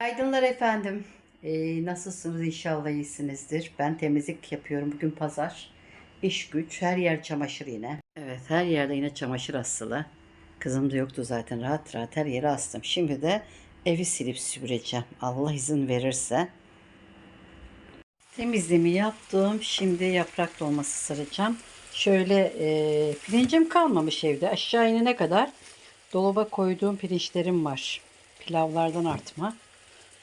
Günaydınlar efendim. Ee, nasılsınız inşallah iyisinizdir. Ben temizlik yapıyorum. Bugün pazar. İş güç. Her yer çamaşır yine. Evet her yerde yine çamaşır asılı. Kızım da yoktu zaten. Rahat rahat her yere astım. Şimdi de evi silip süpüreceğim. Allah izin verirse. Temizliğimi yaptım. Şimdi yaprak dolması saracağım. Şöyle e, pirincim kalmamış evde. Aşağı inene kadar dolaba koyduğum pirinçlerim var. Pilavlardan artma.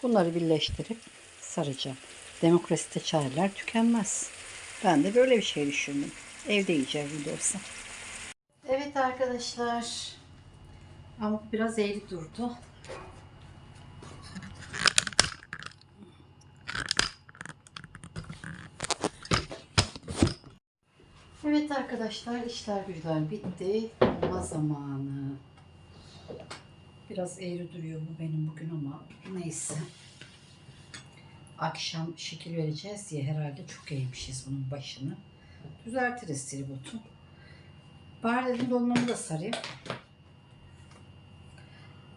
Bunları birleştirip saracağım. Demokraside çareler tükenmez. Ben de böyle bir şey düşündüm. Evde yiyeceğim olsa. Evet arkadaşlar. Ama biraz eğri durdu. Evet arkadaşlar işler güzel bitti. Olma zamanı. Biraz eğri duruyor bu benim bugün ama neyse. Akşam şekil vereceğiz diye herhalde çok eğmişiz bunun başını. Düzeltiriz tributu. Bari dedim dolmamı da sarayım.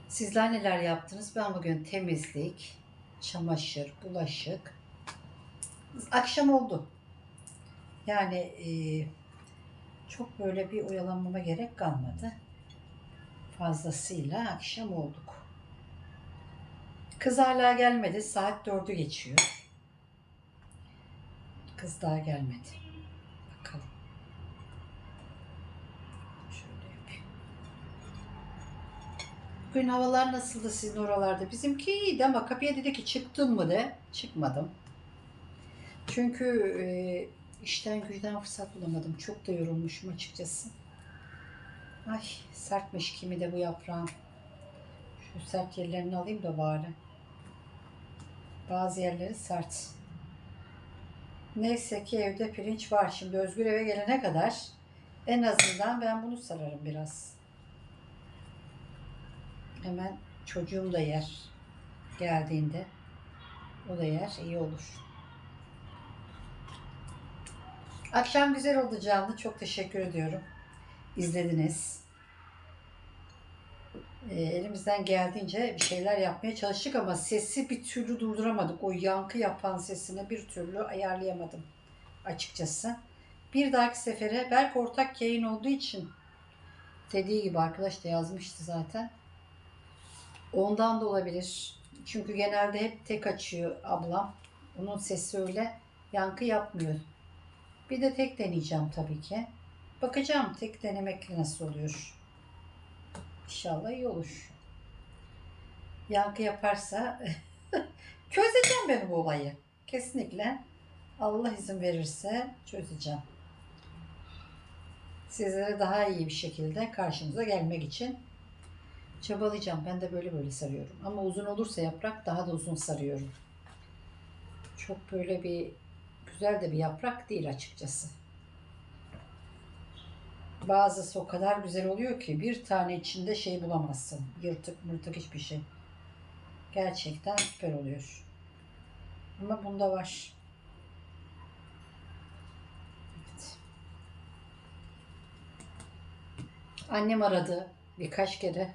Sizler neler yaptınız? Ben bugün temizlik, çamaşır, bulaşık. Akşam oldu. Yani e, çok böyle bir oyalanmama gerek kalmadı fazlasıyla akşam olduk. Kız hala gelmedi. Saat dördü geçiyor. Kız daha gelmedi. Bakalım. Şöyle yapayım. Bugün havalar nasıldı sizin oralarda? Bizimki iyiydi ama kapıya dedi ki çıktın mı de. Çıkmadım. Çünkü e, işten güçten fırsat bulamadım. Çok da yorulmuşum açıkçası. Ay sertmiş kimi de bu yaprağın. Şu sert yerlerini alayım da bari. Bazı yerleri sert. Neyse ki evde pirinç var. Şimdi Özgür eve gelene kadar en azından ben bunu sararım biraz. Hemen çocuğum da yer geldiğinde. O da yer. iyi olur. Akşam güzel olacağını çok teşekkür ediyorum izlediniz. E, elimizden geldiğince bir şeyler yapmaya çalıştık ama sesi bir türlü durduramadık. O yankı yapan sesini bir türlü ayarlayamadım açıkçası. Bir dahaki sefere belki ortak yayın olduğu için dediği gibi arkadaş da yazmıştı zaten. Ondan da olabilir. Çünkü genelde hep tek açıyor ablam. Onun sesi öyle yankı yapmıyor. Bir de tek deneyeceğim tabii ki. Bakacağım tek denemekle nasıl oluyor. İnşallah iyi olur. Yankı yaparsa çözeceğim ben bu olayı. Kesinlikle Allah izin verirse çözeceğim. Sizlere daha iyi bir şekilde karşınıza gelmek için çabalayacağım. Ben de böyle böyle sarıyorum. Ama uzun olursa yaprak daha da uzun sarıyorum. Çok böyle bir güzel de bir yaprak değil açıkçası. Bazısı o kadar güzel oluyor ki bir tane içinde şey bulamazsın. Yırtık mırtık hiçbir şey. Gerçekten süper oluyor. Ama bunda var. Evet. Annem aradı birkaç kere.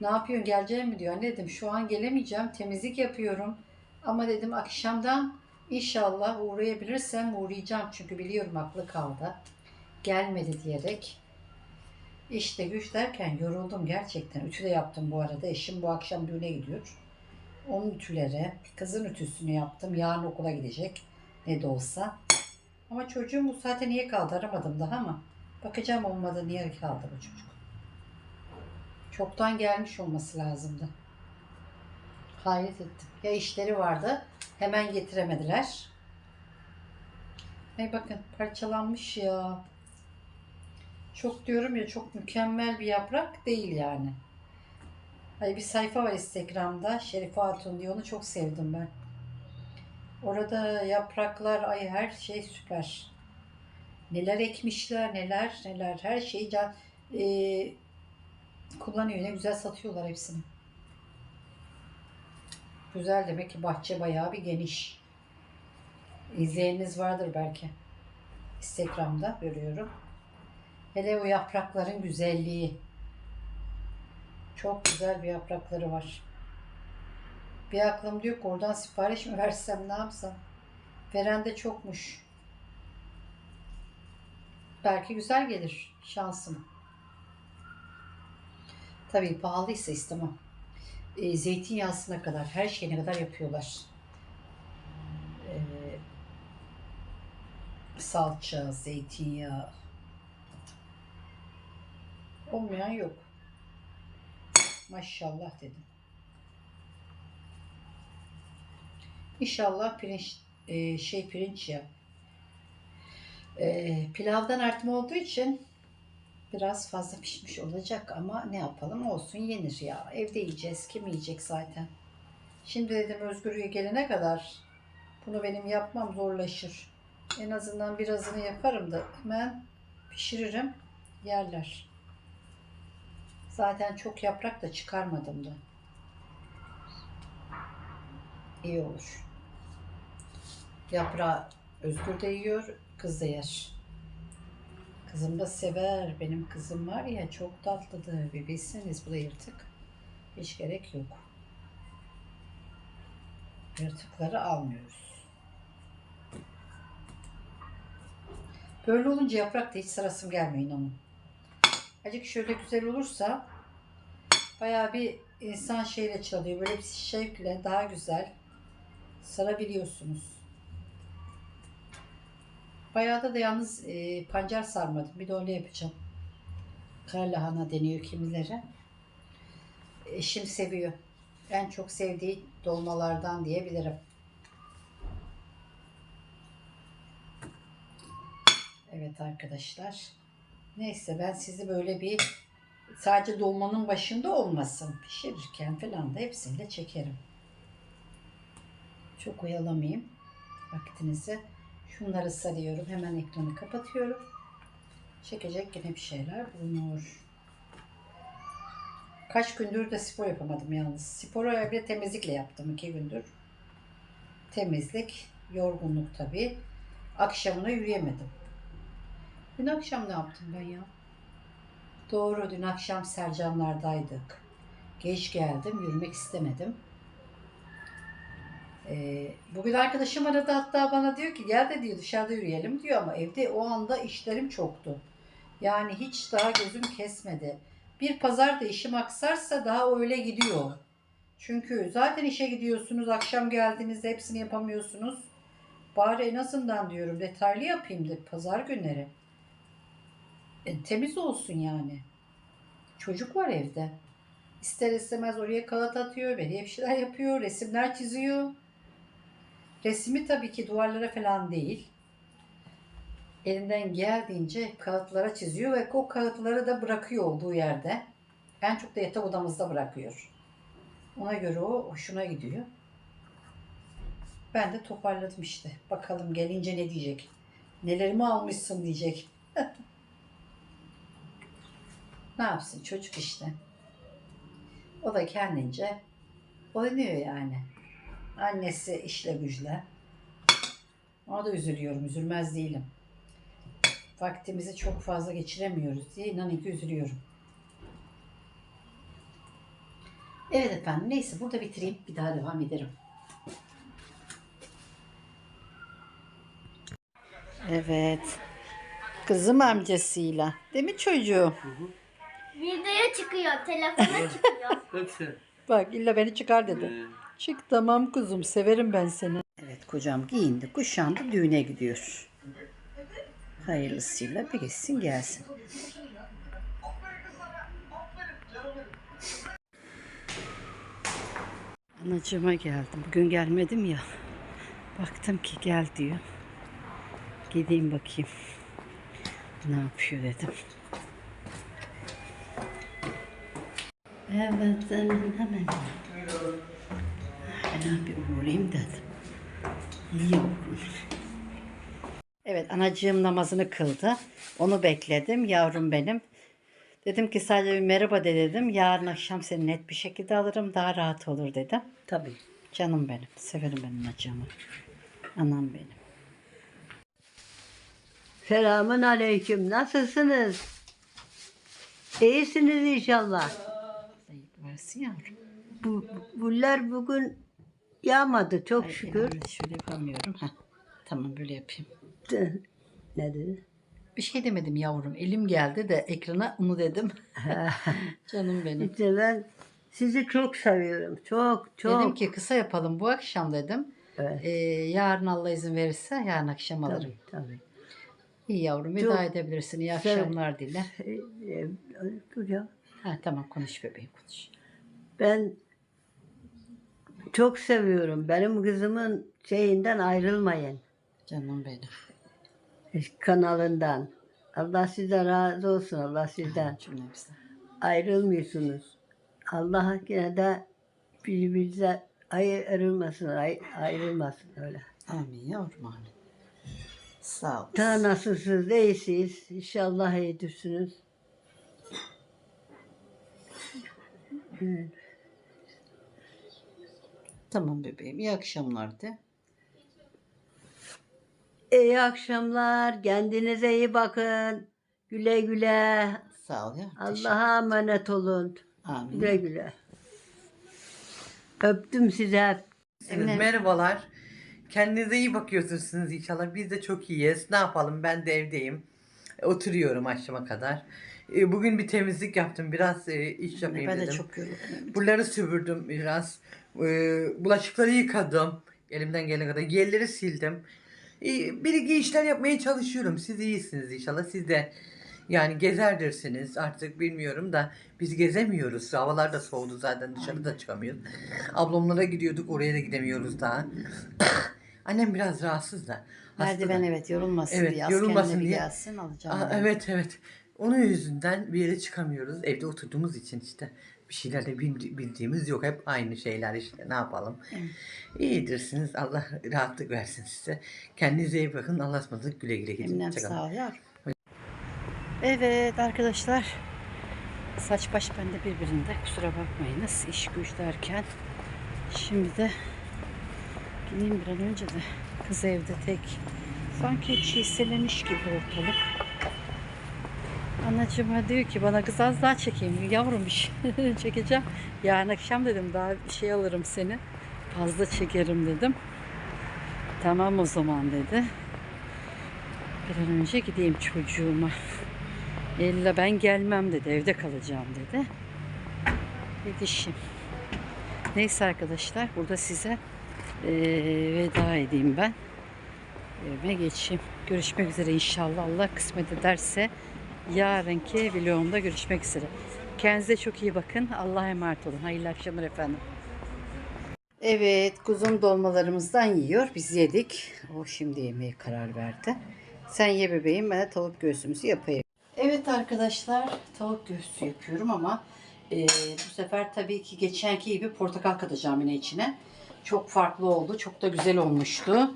Ne yapıyorsun geleceğim mi diyor. Anne dedim şu an gelemeyeceğim temizlik yapıyorum. Ama dedim akşamdan inşallah uğrayabilirsem uğrayacağım. Çünkü biliyorum aklı kaldı. Gelmedi diyerek. İşte güç derken yoruldum gerçekten. Ütü de yaptım bu arada. Eşim bu akşam düğüne gidiyor. Onun ütüleri, kızın ütüsünü yaptım. Yarın okula gidecek. Ne de olsa. Ama çocuğum bu saate niye kaldı aramadım daha ama bakacağım olmadı niye kaldı bu çocuk. Çoktan gelmiş olması lazımdı. Hayret ettim. Ya işleri vardı. Hemen getiremediler. Ay bakın parçalanmış ya. Çok diyorum ya çok mükemmel bir yaprak değil yani. Ay bir sayfa var Instagram'da Şerife Hatun diye onu çok sevdim ben. Orada yapraklar ay her şey süper. Neler ekmişler neler neler her şeyi can, e, kullanıyor. Ne güzel satıyorlar hepsini. Güzel demek ki bahçe bayağı bir geniş. İzleyeniniz vardır belki. Instagram'da görüyorum. Hele o yaprakların güzelliği. Çok güzel bir yaprakları var. Bir aklım diyor ki oradan sipariş mi versem ne yapsam. Veren de çokmuş. Belki güzel gelir şansım. Tabii pahalıysa istemem. E, zeytinyağısına kadar, her şeyine kadar yapıyorlar. E, salça, zeytinyağı. Olmayan yok. Maşallah dedim. İnşallah pirinç e, şey pirinç ya. E, pilavdan artma olduğu için biraz fazla pişmiş olacak ama ne yapalım olsun yenir ya. Evde yiyeceğiz. Kim yiyecek zaten. Şimdi dedim Özgür'e gelene kadar bunu benim yapmam zorlaşır. En azından birazını yaparım da hemen pişiririm yerler. Zaten çok yaprak da çıkarmadım da. İyi olur. Yaprağı Özgür de yiyor, kız da yer. Kızım da sever. Benim kızım var ya çok tatlıdır. Bir bilseniz bu da yırtık. Hiç gerek yok. Yırtıkları almıyoruz. Böyle olunca yaprak da hiç sırasım gelmiyor inanın. Acık şöyle güzel olursa bayağı bir insan şeyle çalıyor. Böyle bir şevkle daha güzel sarabiliyorsunuz. Bayağı da, da yalnız e, pancar sarmadım. Bir de öyle yapacağım. Kara lahana deniyor kimileri. Eşim seviyor. En çok sevdiği dolmalardan diyebilirim. Evet arkadaşlar. Neyse ben sizi böyle bir sadece dolmanın başında olmasın. Pişirirken falan da hepsini de çekerim. Çok oyalamayayım vaktinizi. Şunları sarıyorum. Hemen ekranı kapatıyorum. Çekecek yine bir şeyler bulunur. Kaç gündür de spor yapamadım yalnız. Sporu evde temizlikle yaptım iki gündür. Temizlik, yorgunluk tabii. Akşamına yürüyemedim. Dün akşam ne yaptım ben ya? Doğru dün akşam Sercanlardaydık. Geç geldim, yürümek istemedim. Ee, bugün arkadaşım aradı hatta bana diyor ki gel de diyor dışarıda yürüyelim diyor ama evde o anda işlerim çoktu. Yani hiç daha gözüm kesmedi. Bir pazar da işim aksarsa daha öyle gidiyor. Çünkü zaten işe gidiyorsunuz, akşam geldiğinizde hepsini yapamıyorsunuz. Bari en azından diyorum detaylı yapayım da pazar günleri. E, temiz olsun yani. Çocuk var evde. İster istemez oraya kağıt atıyor, belediye bir yapıyor, resimler çiziyor. Resmi tabii ki duvarlara falan değil. Elinden geldiğince kağıtlara çiziyor ve o kağıtları da bırakıyor olduğu yerde. En çok da yatak odamızda bırakıyor. Ona göre o hoşuna gidiyor. Ben de toparladım işte. Bakalım gelince ne diyecek. Nelerimi almışsın diyecek. ne yapsın çocuk işte. O da kendince oynuyor yani. Annesi işle güçle. Ona da üzülüyorum. Üzülmez değilim. Vaktimizi çok fazla geçiremiyoruz diye inanın ki üzülüyorum. Evet efendim neyse burada bitireyim. Bir daha devam ederim. Evet. Kızım amcasıyla. Değil mi çocuğum? Videoya çıkıyor, telefona çıkıyor. Bak illa beni çıkar dedi. Çık tamam kuzum severim ben seni. Evet kocam giyindi kuşandı düğüne gidiyor. Hayırlısıyla bir gitsin gelsin. Anacığıma geldim. Bugün gelmedim ya. Baktım ki gel diyor. Gideyim bakayım. Ne yapıyor dedim. Evet hemen hemen. Ben bir uğrayayım dedim. Yavrum. Evet anacığım namazını kıldı. Onu bekledim yavrum benim. Dedim ki sadece bir merhaba de dedim. Yarın akşam seni net bir şekilde alırım. Daha rahat olur dedim. tabii. Canım benim. Severim benim anacığımı. Anam benim. Selamun aleyküm. Nasılsınız? İyisiniz inşallah. Varsın yavrum. Bu, bunlar bugün yağmadı çok Ay, şükür. elimle Şöyle yapamıyorum. Heh. Tamam böyle yapayım. Ne dedi? Bir şey demedim yavrum. Elim geldi de ekrana onu dedim. Canım benim. İşte ben sizi çok seviyorum. Çok çok. Dedim ki kısa yapalım bu akşam dedim. Evet. Ee, yarın Allah izin verirse yarın akşam alırım. Tabii tabii. İyi yavrum veda Çok edebilirsin. İyi akşamlar dile. Ee, e. Ha, tamam konuş bebeğim konuş. Ben çok seviyorum. Benim kızımın şeyinden ayrılmayın. Canım benim. Kanalından. Allah sizden razı olsun. Allah sizden. Cümlemizden. Ayrılmıyorsunuz. Allah yine de birbirinize ayrılmasın. ay- ayrılmasın öyle. Amin yavrum amin. Sağ ol. Ta nasılsınız, iyisiniz. İnşallah iyidirsiniz. Evet. Tamam bebeğim. İyi akşamlar de. İyi akşamlar. Kendinize iyi bakın. Güle güle. Sağ ol ya. Allah'a emanet olun. Amin. Güle güle. Öptüm size. Emine. Merhabalar. Kendinize iyi bakıyorsunuz inşallah. Biz de çok iyiyiz. Ne yapalım? Ben de evdeyim. Oturuyorum akşama kadar. E, Bugün bir temizlik yaptım. Biraz e, iş yapayım Ben de dedim. çok yoruldum. Buraları süpürdüm biraz. E, Bulaşıkları yıkadım. Elimden gelene kadar. Yerleri sildim. E, Bir iki işler yapmaya çalışıyorum. Siz iyisiniz inşallah. Siz de yani gezerdirsiniz artık bilmiyorum da biz gezemiyoruz. Havalar da soğudu zaten dışarı da çıkamıyoruz. Ablamlara gidiyorduk oraya da gidemiyoruz daha. Annem biraz rahatsız da. Merdiven evet yorulmasın Evet, diye. yorulmasın diye. gelsin alacağım. Aa, evet evet. Onun yüzünden bir yere çıkamıyoruz. Evde oturduğumuz için işte bir şeyler de bil- bildiğimiz yok. Hep aynı şeyler işte ne yapalım. İyidirsiniz. Allah rahatlık versin size. Kendinize iyi bakın. Allah'a ısmarladık. Güle güle gidin. Eminem sağ ol yavrum. Evet arkadaşlar. Saç baş bende birbirinde. Kusura bakmayınız. İş güç derken. Şimdi de gideyim bir an önce de. Kız evde tek. Sanki çiğselemiş gibi ortalık. Anacığıma diyor ki bana kız az daha çekeyim. Yavrum bir şey çekeceğim. Yarın akşam dedim daha bir şey alırım seni. Fazla çekerim dedim. Tamam o zaman dedi. Bir an önce gideyim çocuğuma. İlla ben gelmem dedi. Evde kalacağım dedi. Yetişim. Neyse arkadaşlar burada size eee, veda edeyim ben. Evime geçeyim. Görüşmek üzere inşallah. Allah kısmet ederse yarınki vlogumda görüşmek üzere. Kendinize çok iyi bakın. Allah'a emanet olun. Hayırlı akşamlar efendim. Evet, kuzum dolmalarımızdan yiyor. Biz yedik. O şimdi yemeye karar verdi. Sen ye bebeğim, ben de tavuk göğsümüzü yapayım. Evet arkadaşlar, tavuk göğsü yapıyorum ama e, bu sefer tabii ki geçenki gibi portakal katacağım yine içine. Çok farklı oldu, çok da güzel olmuştu.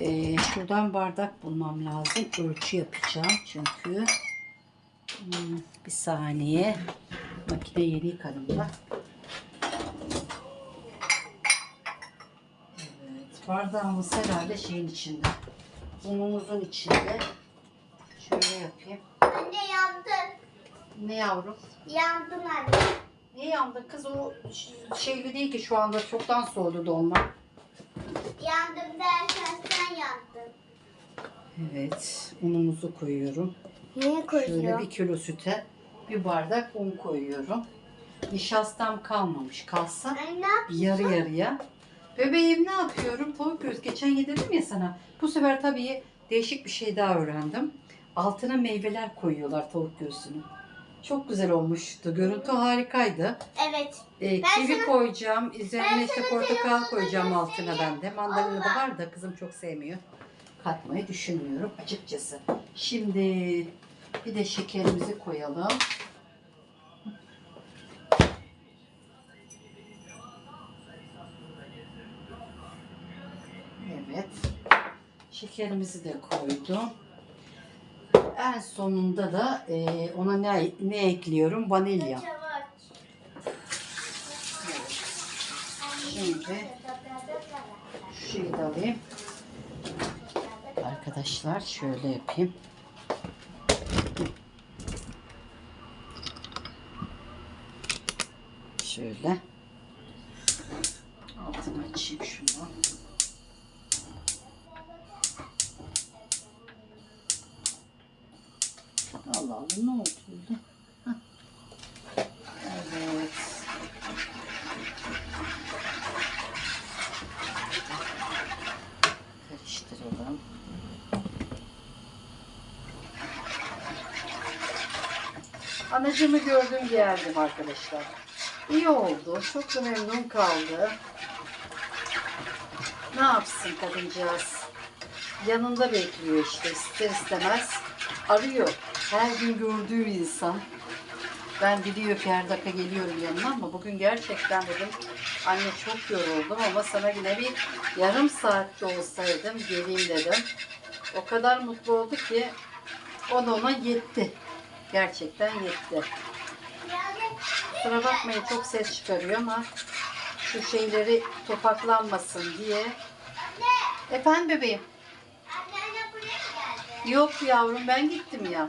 E, şuradan bardak bulmam lazım. Ölçü yapacağım çünkü. Hmm, bir saniye. Makine yeni yıkadım da. Evet, bardağımız herhalde şeyin içinde. Unumuzun içinde. Şöyle yapayım. Anne yandın. Ne yavrum? Yandın anne. Niye yandın kız? O şeyli değil ki şu anda çoktan soğudu dolma. Yandım derken sen yandın. Evet, unumuzu koyuyorum. Niye Şöyle bir kilo süte bir bardak un koyuyorum. Nişastam kalmamış. Kalsa Anne ne yarı yarıya. Bebeğim ne yapıyorum? Tavuk göğüs. Geçen yedirdim ya sana. Bu sefer tabii değişik bir şey daha öğrendim. Altına meyveler koyuyorlar tavuk göğsünü. Çok güzel olmuştu. Görüntü harikaydı. Evet. Ee, Ben kivi sana- koyacağım. Üzerine işte portakal koyacağım altına ben de. Mandalina da var da kızım çok sevmiyor. Katmayı düşünmüyorum açıkçası. Şimdi bir de şekerimizi koyalım. Evet. Şekerimizi de koydum. En sonunda da e, ona ne, ne ekliyorum? Vanilya. Şimdi şu şeyi de alayım. Arkadaşlar şöyle yapayım. Şöyle. Altını açayım şunu. Allah Allah ne oldu? Hah. Evet. Karıştıralım. Anacığımı gördüm geldim arkadaşlar. İyi oldu. Çok da memnun kaldı. Ne yapsın kadıncağız? Yanında bekliyor işte ister istemez. Arıyor. Her gün gördüğü insan. Ben biliyor ki her dakika geliyorum yanına ama bugün gerçekten dedim anne çok yoruldum ama sana yine bir yarım saatte olsaydım geleyim dedim. O kadar mutlu oldu ki o da ona yetti. Gerçekten yetti. Kusura bakmayın çok ses çıkarıyor ama şu şeyleri topaklanmasın diye. Efendim bebeğim? Anneanne buraya geldi? Yok yavrum ben gittim ya.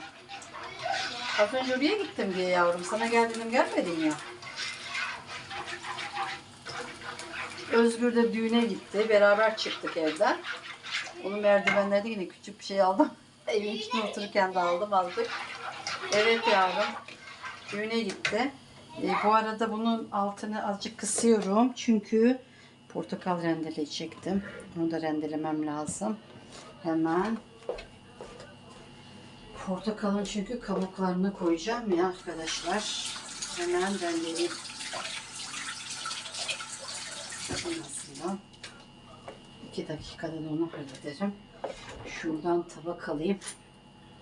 Az önce oraya gittim diye yavrum. Sana gel dedim gelmedin ya. Özgür de düğüne gitti. Beraber çıktık evden. Onun merdivenlerde yine küçük bir şey aldım. Evin içine otururken de aldım aldık. Evet yavrum. Düğüne gitti. E, bu arada bunun altını azıcık kısıyorum. Çünkü portakal rendeleyecektim. Bunu da rendelemem lazım. Hemen. Portakalın çünkü kabuklarını koyacağım ya arkadaşlar. Hemen. Bakın aslında. İki dakikada da onu hallederim. Şuradan tabak alayım.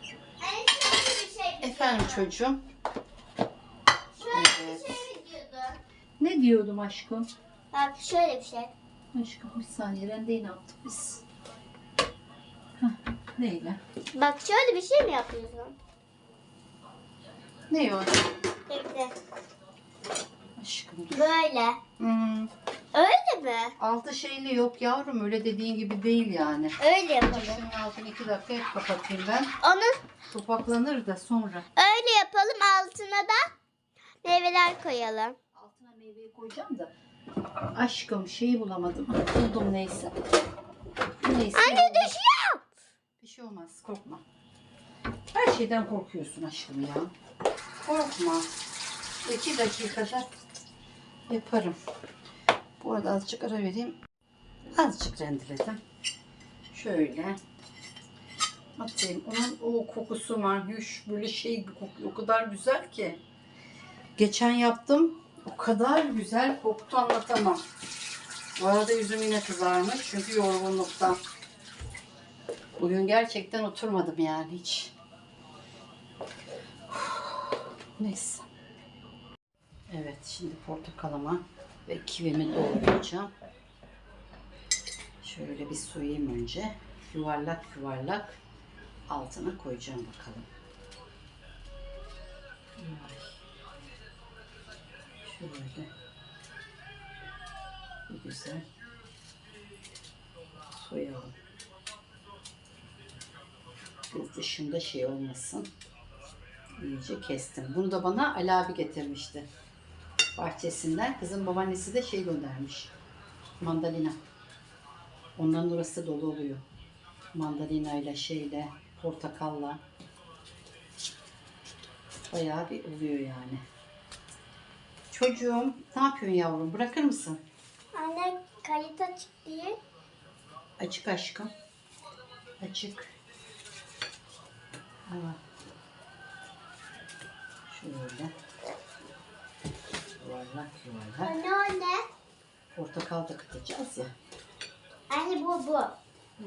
Şey. Efendim çocuğum. Evet. Ne diyordum aşkım? Bak şöyle bir şey. Aşkım bir saniye rendeyi ne yaptık biz? Hah, neyle? Bak şöyle bir şey mi yapıyorsun? Ne o? Bekle. Aşkım. Böyle. Hmm, Öyle mi? altı şeyli yok yavrum öyle dediğin gibi değil yani. Öyle yapalım. Şunun altını iki dakika hep kapatayım ben. Onu Topaklanır da sonra. öyle yapalım. Altına da meyveler koyalım. Altına meyveyi koyacağım da. Aşkım şeyi bulamadım. Buldum neyse. Neyse. Anne düşüyor. Bir şey olmaz korkma. Her şeyden korkuyorsun aşkım ya. Korkma. İki dakikada yaparım. Bu arada azıcık ara vereyim. Azıcık rendeledim. Şöyle. Atayım. Onun o kokusu var. Yuş böyle şey bir kokuyor. O kadar güzel ki. Geçen yaptım. O kadar güzel koktu anlatamam. Bu arada yüzüm yine kızarmış. Çünkü yorgunluktan. Bugün gerçekten oturmadım yani hiç. Neyse. Evet şimdi portakalama ve kivimi doğrayacağım. Şöyle bir soyayım önce. Yuvarlak yuvarlak altına koyacağım bakalım. Ay. Şöyle. Bir güzel soyalım. Kız dışında şey olmasın. İyice kestim. Bunu da bana Ali abi getirmişti. Bahçesinden. Kızın babaannesi de şey göndermiş. Mandalina. Onların orası dolu oluyor. Mandalina ile şeyle, portakalla. Bayağı bir oluyor yani. Çocuğum ne yapıyorsun yavrum? Bırakır mısın? Anne kayıt açık değil. Açık aşkım. Açık. Evet. Şöyle. Yuvarlak yuvarlak. Anne o ne? Portakal da katacağız ya. Anne bu bu.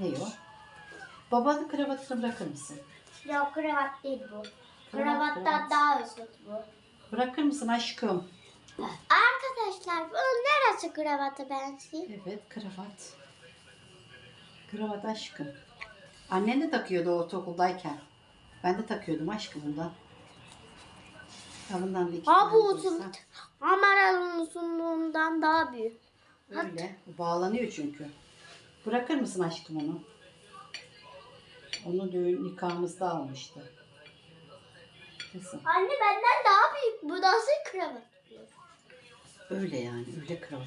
Ne o? Babanın kravatını bırakır mısın? Yok kravat değil bu. Kravat, Kravattan kravat. daha uzun bu. Bırakır mısın aşkım? Arkadaşlar bunun neresi kravata benziyor? Evet kravat. Kravat aşkım. Annen de takıyordu ortaokuldayken. Ben de takıyordum aşkım bundan. Ya bundan bir iki Ha tane bu bulsam. uzun. Kameranın uzunluğundan daha büyük. Öyle. Bağlanıyor çünkü. Bırakır mısın aşkım onu? Onu düğün nikahımızda almıştı. Kızım. Anne benden daha büyük. Bu nasıl kravat? Öyle yani. Öyle kravat.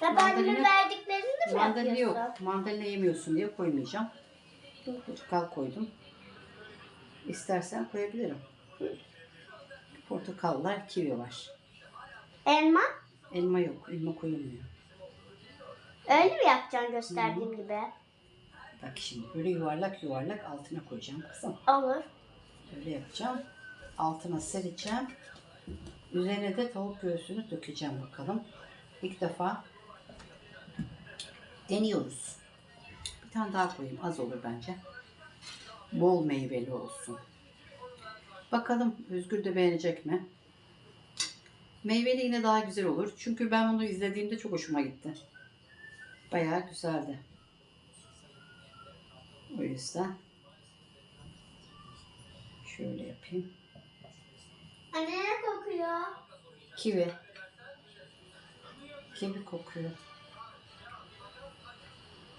Babaannemin Mandalina- verdiklerini mi Mandalina yapıyorsun? yok. Mandalina yemiyorsun diye koymayacağım. Portakal koydum. İstersen koyabilirim. Portakal var, kivi var. Elma? Elma yok. Elma koyulmuyor. Öyle mi yapacaksın gösterdiğim gibi? Bak şimdi böyle yuvarlak yuvarlak altına koyacağım kızım. Olur. Böyle yapacağım. Altına sereceğim. Üzerine de tavuk göğsünü dökeceğim bakalım. İlk defa deniyoruz. Bir tane daha koyayım. Az olur bence. Bol meyveli olsun. Bakalım Özgür de beğenecek mi? Meyveli yine daha güzel olur. Çünkü ben bunu izlediğimde çok hoşuma gitti. Bayağı güzeldi. O yüzden şöyle yapayım. Anne ne kokuyor? Kivi. Kivi kokuyor.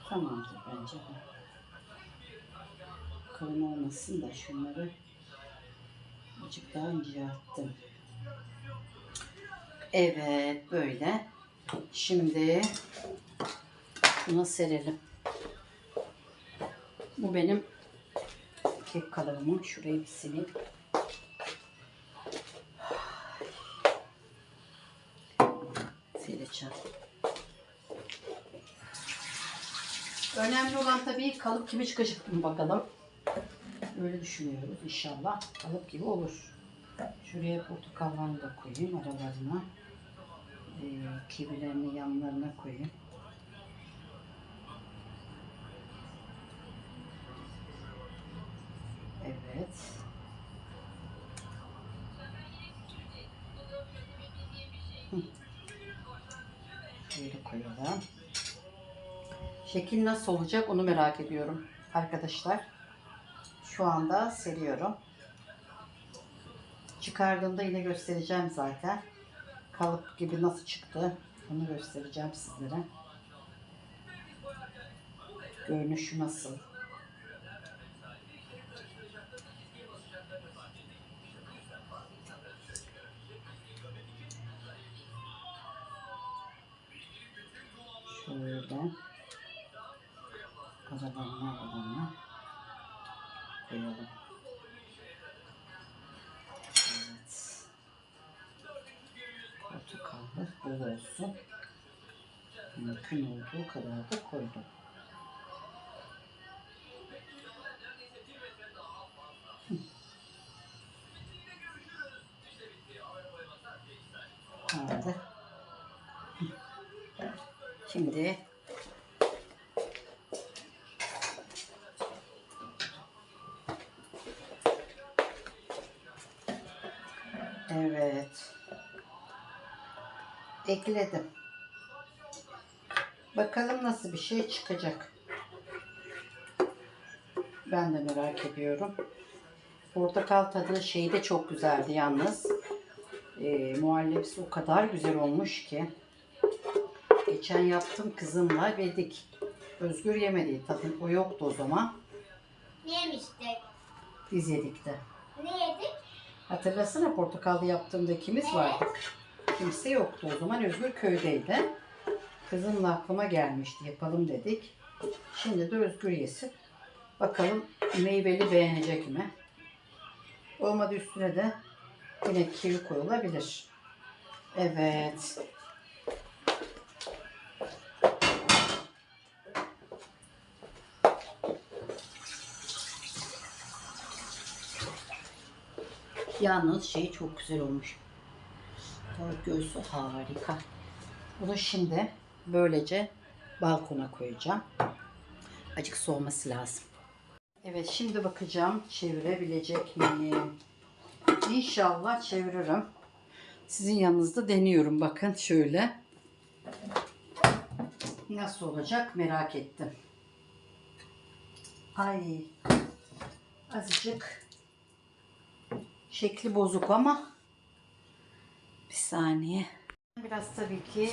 Tamamdır bence. Kalın olmasın da şunları azıcık daha incelttim. Evet böyle. Şimdi buna serelim. Bu benim kek kalıbımın. Şurayı bir sileyim. Sileceğim. Önemli olan tabii kalıp gibi çıkacak mı bakalım. Öyle düşünüyoruz inşallah. Kalıp gibi olur. Şuraya portakallarını da koyayım aralarına. Ee, kivilerini yanlarına koyayım. Evet. Şöyle koyalım. Şekil nasıl olacak onu merak ediyorum arkadaşlar. Şu anda seriyorum. Çıkardığımda yine göstereceğim zaten. Kalıp gibi nasıl çıktı onu göstereceğim sizlere. Görünüşü nasıl? Şöyle aralarına aralarına koyalım. Evet. Portakallı bol olsun. Mümkün olduğu kadar da koydum. Ekledim. Bakalım nasıl bir şey çıkacak. Ben de merak ediyorum. Portakal tadı şeyi de çok güzeldi yalnız. Ee, muhallebisi o kadar güzel olmuş ki. Geçen yaptım kızımla yedik. Özgür yemedi. Tadı o yoktu o zaman. Ne yemiştik? Biz yedik de. Ne yedik? Hatırlasana portakallı yaptığımda ikimiz vardık. Kimse yoktu o zaman. Özgür köydeydi. Kızımla aklıma gelmişti. Yapalım dedik. Şimdi de Özgür yesin. Bakalım meyveli beğenecek mi? Olmadı üstüne de yine kivi koyulabilir. Evet. Yalnız şey çok güzel olmuş. Tavuk göğsü harika. Bunu şimdi böylece balkona koyacağım. Acık soğuması lazım. Evet şimdi bakacağım çevirebilecek miyim? İnşallah çeviririm. Sizin yanınızda deniyorum. Bakın şöyle. Nasıl olacak merak ettim. Ay azıcık Şekli bozuk ama bir saniye. Biraz tabii ki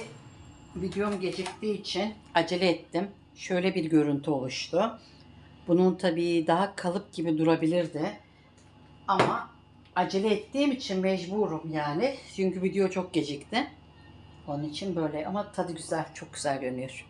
videom geciktiği için acele ettim. Şöyle bir görüntü oluştu. Bunun tabii daha kalıp gibi durabilirdi. Ama acele ettiğim için mecburum yani. Çünkü video çok gecikti. Onun için böyle ama tadı güzel, çok güzel görünüyor.